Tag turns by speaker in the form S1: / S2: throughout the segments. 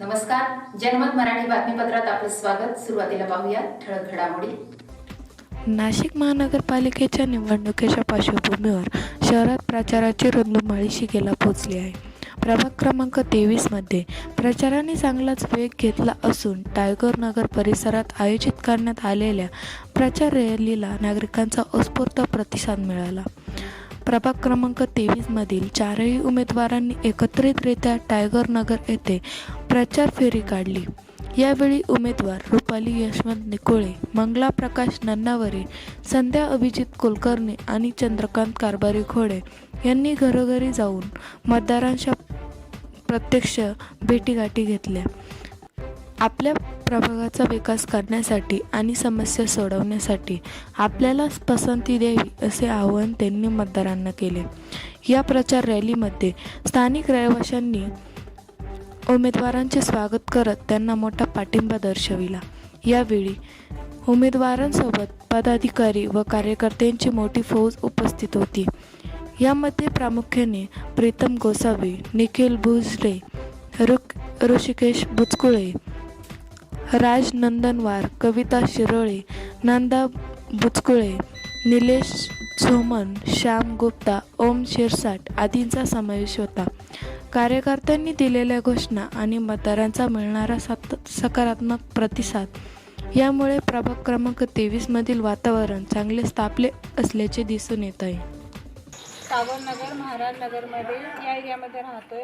S1: नमस्कार. जनमत मराठी बातमीपत्रात आपलं स्वागत. सुरुवातीला पाहूया ठळक घडामोडी.
S2: नाशिक महानगरपालिकेच्या निवडणुकीच्या पार्श्वभूमीवर शहरात प्रचाराची ऋतुमाळी शिकेला पोचली आहे. प्रभाग क्रमांक तेवीसमध्ये प्रचाराने चांगलाच वेग घेतला असून टायगर नगर परिसरात आयोजित करण्यात आलेल्या प्रचार रॅलीला नागरिकांचा उत्स्फूर्त प्रतिसाद मिळाला. प्रभाग क्रमांक तेवीसमधील चारही उमेदवारांनी एकत्रितरित्या टायगर नगर येथे प्रचार फेरी काढली. यावेळी उमेदवार रुपाली यशवंत निकोळे मंगला प्रकाश नन्नावरे संध्या अभिजित कुलकर्णी आणि चंद्रकांत कारभारी खोडे यांनी घरोघरी जाऊन मतदारांच्या प्रत्यक्ष भेटीगाठी घेतल्या. आपल्या प्रभागाचा विकास करण्यासाठी आणि समस्या सोडवण्यासाठी आपल्यालाच पसंती द्यावी असे आवाहन त्यांनी मतदारांना केले. या प्रचार रॅलीमध्ये स्थानिक रहिवाशांनी उमेदवारांचे स्वागत करत त्यांना मोठा पाठिंबा दर्शविला. यावेळी उमेदवारांसोबत पदाधिकारी व कार्यकर्त्यांची मोठी फौज उपस्थित होती. यामध्ये प्रामुख्याने प्रीतम गोसावी निखिल भुजरे रुक ऋषिकेश बुचकुळे राज नंदनवार कविता शिरोळे नंदा बुचकुळे निलेश सोमन श्याम गुप्ता ओम शिरसाट आदींचा समावेश होता. कार्यकर्त्यांनी दिलेल्या घोषणा आणि मतदारांचा मिळणारा सत सकारात्मक प्रतिसाद यामुळे प्रभाग क्रमांक तेवीसमधील वातावरण चांगले स्थापले असल्याचे दिसून येत आहे
S3: नगरमध्ये या एरियामध्ये राहतोय.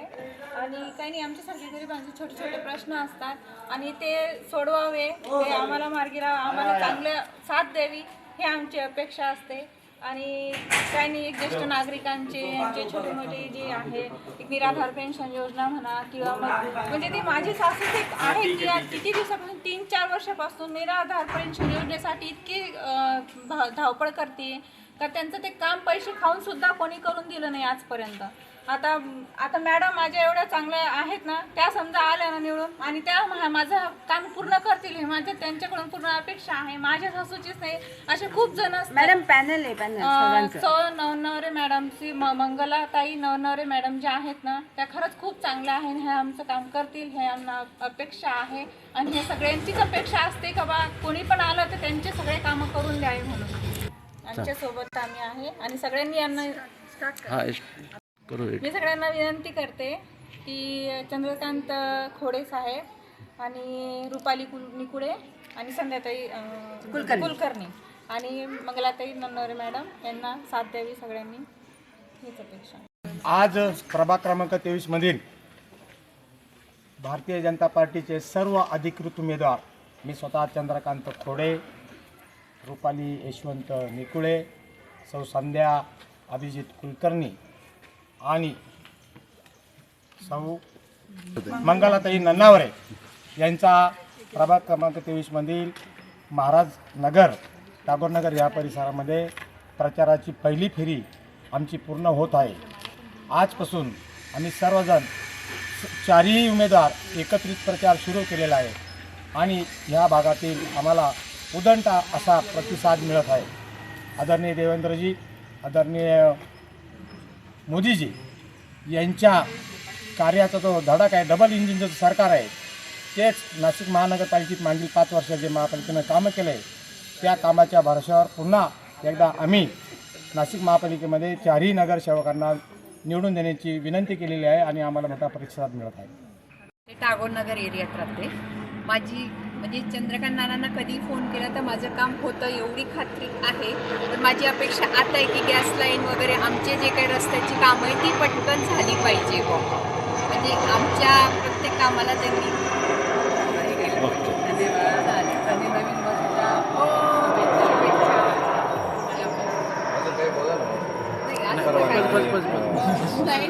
S3: आणि काही नाही आमच्यासारखे गरिबांचे छोटे छोटे प्रश्न असतात. आणि ते सोडवावे ते आम्हाला मार्गी लावा आम्हाला चांगलं साथ द्यावी हे आमची अपेक्षा असते. आणि काही नाही एक ज्येष्ठ नागरिकांचे यांचे छोटे मोठे जे आहे एक निराधार पेन्शन योजना म्हणा किंवा मग म्हणजे ती माझी सासूच एक आहे की आज किती दिवसापासून तीन चार वर्षापासून निराधार पेन्शन योजनेसाठी इतकी धावपळ करते. का त्यांचं ते काम पैसे खाऊन सुद्धा कोणी करून दिलं नाही आजपर्यंत. आता आता मॅडम माझ्या एवढ्या चांगल्या आहेत ना त्या समजा आल्या ना निवडून आणि त्या माझं काम पूर्ण करतील हे माझ्या त्यांच्याकडून पूर्ण अपेक्षा आहे माझ्या सासूचीच नाही असे खूप जण
S4: मॅडम पॅनल आहे पॅनल
S3: सो नवनवरे मॅडमची म- मंगलाताई नवनवरे मॅडम ज्या आहेत ना त्या खरंच खूप चांगल्या आहेत हे आमचं काम करतील हे आम्हाला अपेक्षा आहे. आणि हे सगळ्यांचीच अपेक्षा असते का बा कोणी पण आलं तर त्यांचे सगळे कामं करून द्यावे म्हणून. आमच्यासोबत आम्ही आहे आणि सगळ्यांनी यांना
S5: हा करू
S3: मी सगळ्यांना विनंती करते की चंद्रकांत खोडे साहेब आणि रुपाली कुल निकुडे आणि संध्याताई अं, कुलकर्णी. आणि मंगलाताई नन्नवरे मॅडम यांना साथ द्यावी सगळ्यांनी हीच अपेक्षा.
S6: आज प्रभाग क्रमांक तेवीसमधील भारतीय जनता पार्टीचे सर्व अधिकृत उमेदवार मी स्वतः चंद्रकांत खोडे रुपाली यशवंत निकुळे सौ संध्या अभिजित कुलकर्णी आणि सौ मंगलाताई नन्नावरे यांचा प्रभाग क्रमांक तेवीसमधील महाराज नगर टागोरनगर या परिसरामध्ये प्रचाराची पहिली फेरी आमची पूर्ण होत आहे. आजपासून आम्ही सर्वजण चारही उमेदवार एकत्रित प्रचार सुरू केलेला आहे आणि ह्या भागातील आम्हाला उदंटा असा प्रतिसाद मिळत आहे. आदरणीय देवेंद्रजी आदरणीय मोदीजी यांच्या कार्याचा जो धडक आहे डबल इंजिनचं सरकार आहे तेच नाशिक महानगरपालिकेत मागील पाच वर्ष जे महापालिकेनं कामं केलं आहे त्या कामाच्या भरोश्यावर पुन्हा एकदा आम्ही नाशिक महापालिकेमध्ये चारही नगरसेवकांना निवडून देण्याची विनंती केलेली आहे आणि आम्हाला मोठा प्रतिसाद मिळत आहे.
S4: टागोर नगर एरियात राहते माझी म्हणजे चंद्रकांत नानांना कधी फोन केला तर माझं काम होतं एवढी खात्री आहे तर माझी अपेक्षा आता आहे की गॅस लाईन वगैरे आमचे जे काही रस्त्याची कामं आहे ती पटकन झाली पाहिजे. म्हणजे आमच्या प्रत्येक कामाला त्यांनी. नाही,